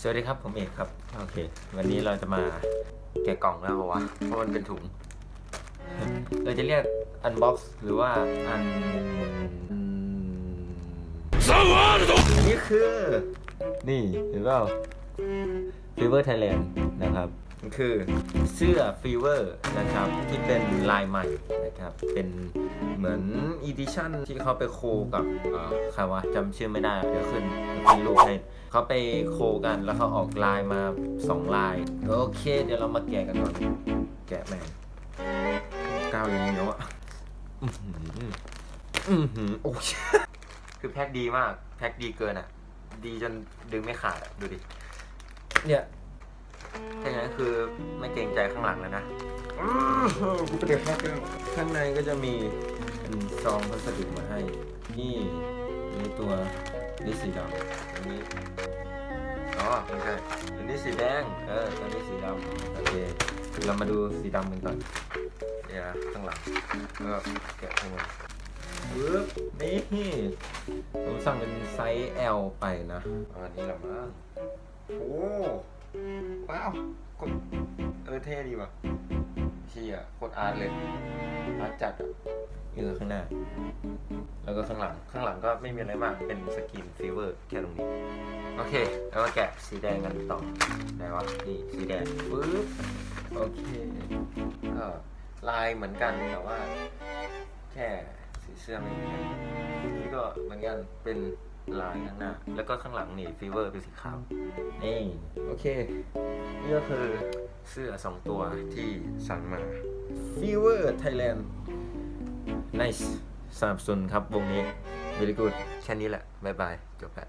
สวัสดีครับผมเอกครับ โอเค วันนี้เราจะมาแกะกล่องแล้วเหรอวะเพราะมันเป็นถุง เราจะเรียกอันบ็อกซ์หรือว่าอันนี่คือ นี่เห็นเปล่า Fever Thailand นะครับ คือเสื้อ Fever นะครับที่เป็นลายใหม่นะครับเป็นเหมือนอีดิชั่นที่เขาไปโคกับใครวะจำชื่อไม่ได้เดี๋ยวขึ้นขึ้นรูปให้เขาไปโคกันแล้วเขาออกลายมา 2 ลาย โอเค เดี๋ยวเรามาแกะกันก่อนแกะแม่งก้าวอย่างนี้แล้วอะอือหืออือหือโอ้ยคือแพ็คดีมาก แพ็คดีเกินอะดีจนดึงไม่ขาดอะดูดิเนี่ย ถ้าอย่างนั้นคือไม่เกรงใจข้างหลังแล้วนะอื้อกูไปเด็กแพ็คแล้วข้างในก็จะมีเป็นซองพัสดุมาให้ นี่นี่ตัวนี่สีดำอันนี้อ๋อไม่ใช่อันนี้สีแดง เอออันนี้สีดำโอเคเรามาดูสีดำกันก่อนเดี๋ยวข้างหลังก็แกะข้างบนปึ๊บนี่ผมสั่งเป็นไซส์ L ไปนะอาอันนี้ละมั้งโอ้ ว้าวกดเออเท่ดีว่ะเชี่ยโคตรอาร์ตเลยอาร์ตจัดอะนี่คือข้างหน้า แล้วก็ข้างหลัง ข้างหลังก็ไม่มีอะไรมาก เป็นสกินฟีเวอร์แค่ตรงนี้ โอเค แล้วก็แกะสีแดงกันต่อไหนวะ นี่สีแดงปึ๊บ โอเค ก็ลายเหมือนกันแต่ว่า แค่สีเสื้อไม่เหมือนกันนี่ก็เหมือนกันเป็น ลายข้างหน้า แล้วก็ข้างหลังนี่ฟีเวอร์เป็นสีขาว นี่ โอเค นี่ก็คือเสื้อสองตัวที่สั่งมา Fever Thailand Nice สนับสนุนครับวงนี้ very good แค่นี้แหละ บ๊ายบาย จบแล้ว